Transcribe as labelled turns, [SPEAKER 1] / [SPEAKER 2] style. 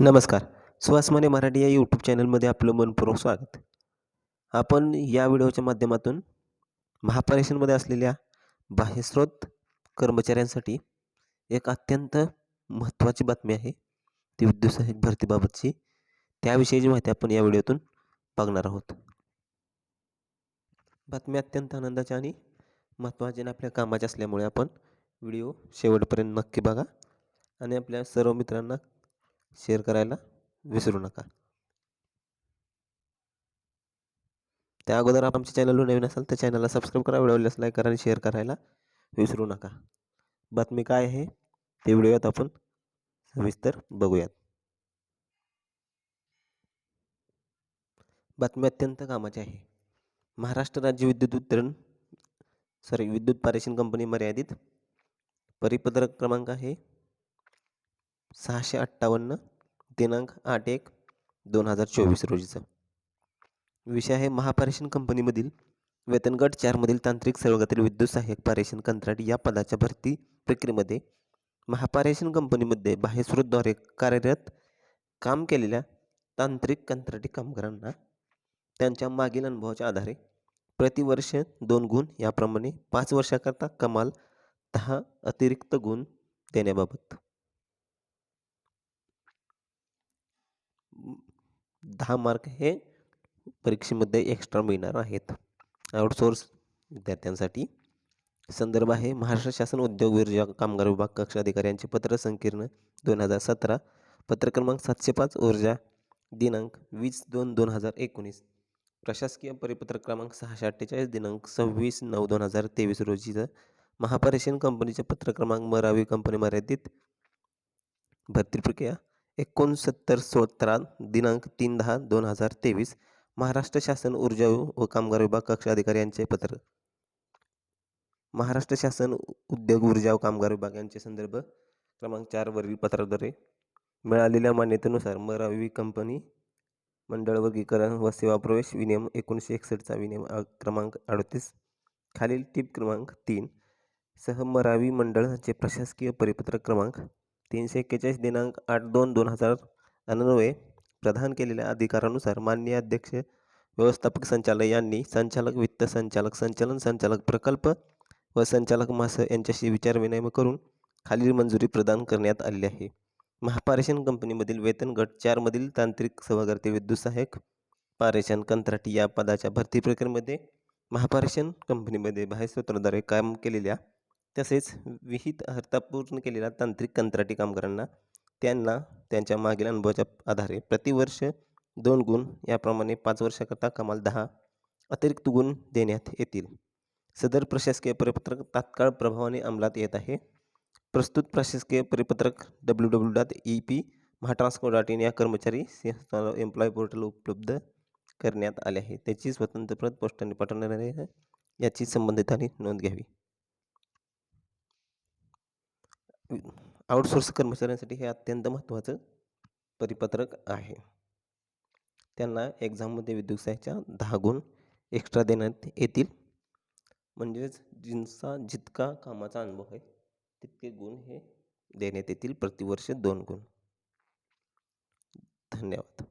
[SPEAKER 1] नमस्कार. सुहासमाने मराठी या यूट्यूब चॅनलमध्ये आपलं मनपूर्वक स्वागत. आपण या व्हिडिओच्या माध्यमातून महापरेशनमध्ये असलेल्या बाह्यस्रोत कर्मचाऱ्यांसाठी एक अत्यंत महत्त्वाची बातमी आहे. ती विद्युत सहाय्यक भरतीबाबतची त्याविषयीची माहिती आपण या व्हिडिओतून बघणार आहोत. बातमी अत्यंत आनंदाची आणि महत्त्वाची आणि आपल्या कामाची असल्यामुळे आपण व्हिडिओ शेवटपर्यंत नक्की बघा. आणि आपल्या सर्व मित्रांना शेअर करायला विसरू नका. त्या अगोदर आपण आमच्या चॅनलवर नवीन असाल तर चॅनलला सबस्क्राईब करा व्हिडिओला लाईक करा आणि शेअर करायला विसरू नका. बातमी काय आहे ते व्हिडिओत आपण सविस्तर बघूयात. बातमी अत्यंत कामाची आहे. महाराष्ट्र राज्य विद्युत वितरण सॉरी विद्युत पारेषण कंपनी मर्यादित परिपत्रक क्रमांक आहे सहाशे अठ्ठावन्न दिनांक आठ एक दोन हजार चोवीस रोजीचा. विषय आहे महापारेषण कंपनीमधील वेतनगट चारमधील तांत्रिक सहयोगातील विद्युत सहाय्यक पारेषण कंत्राटी या पदाच्या भरती प्रक्रियेमध्ये महापारेषण कंपनीमध्ये बाह्यस्रोतद्वारे कार्यरत काम केलेल्या तांत्रिक कंत्राटी कामगारांना त्यांच्या मागील अनुभवाच्या आधारे प्रतिवर्ष दोन गुण याप्रमाणे पाच वर्षाकरता कमाल दहा अतिरिक्त गुण देण्याबाबत. दहा मार्क हे परीक्षेमध्ये एक्स्ट्रा मिळणार आहेत. आउटसोर्स विद्यार्थ्यांसाठी. संदर्भ आहे महाराष्ट्र शासन उद्योग ऊर्जा कामगार विभाग कक्ष अधिकाऱ्यांचे पत्र संकीर्ण दोन हजार सतरा. पत्र क्रमांक सातशे पाच ऊर्जा दिनांक वीस दोन दोन हजार एकोणीस. प्रशासकीय परिपत्र क्रमांक सहाशे अठ्ठेचाळीस दिनांक सव्वीस नऊ दोन हजार तेवीस रोजीचं महापारेषण कंपनीचे पत्र क्रमांक मरावी कंपनी मर्यादित भरती प्रक्रिया. एकोणसत्तर सतरा दिनांक तीन दहा दोन हजार तेवीस महाराष्ट्र शासन ऊर्जा व कामगार विभाग कक्ष अधिकारी यांचे पत्र. महाराष्ट्र शासन उद्योग ऊर्जा व कामगार विभाग यांचे संदर्भ क्रमांक चारवरील पत्राद्वारे मिळालेल्या मान्यतेनुसार मरावी कंपनी मंडळ वर्गीकरण व सेवा प्रवेश विनियम एकोणीसशे एकसष्टचा विनियम क्रमांक अडतीस. खालील टीप क्रमांक तीन सह मरावी मंडळाचे प्रशासकीय परिपत्रक क्रमांक तीनशे एक्केचाळीस दिनांक आठ दोन दोन हजार अनन्वये प्रदान केलेल्या अधिकारानुसार माननीय अध्यक्ष व्यवस्थापक संचालक यांनी संचालक वित्त संचालक संचालन संचालक प्रकल्प व संचालक मास यांच्याशी विचारविनिमय करून खालील मंजुरी प्रदान करण्यात आली आहे. महापारेषण कंपनीमधील वेतन गट चारमधील तांत्रिक सभागारती विद्युत सहाय्यक पारेषण कंत्राटी या पदाच्या भरती प्रक्रियेमध्ये महापारेषण कंपनीमध्ये बाह्यस्रोताद्वारे काम केलेल्या तसेच विहित अर्था पूर्ण केलेल्या तांत्रिक कंत्राटी कामगारांना त्यांना त्यांच्या मागील अनुभवाच्या आधारे प्रतिवर्ष दोन गुण याप्रमाणे पाच वर्षाकरता कमाल दहा अतिरिक्त गुण देण्यात येतील. सदर प्रशासकीय परिपत्रक तात्काळ प्रभावाने अंमलात येत आहे. प्रस्तुत प्रशासकीय परिपत्रक W W dot E P Mahatransco dot in या कर्मचारी एम्प्लॉय पोर्टल उपलब्ध करण्यात आले आहे. त्याची स्वतंत्र प्रत पोस्टाने पाठवणार आहे. याची संबंधितांनी नोंद घ्यावी. आउटसोर्स कर्मचाऱ्यांसाठी हे अत्यंत महत्त्वाचं परिपत्रक आहे. त्यांना एक्झाममध्ये विद्युतसाच्या दहा गुण एक्स्ट्रा देण्यात येतील. म्हणजेच जिनसा जितका कामाचा अनुभव आहे तितके गुण हे देण्यात येतील. प्रतिवर्ष दोन गुण. धन्यवाद.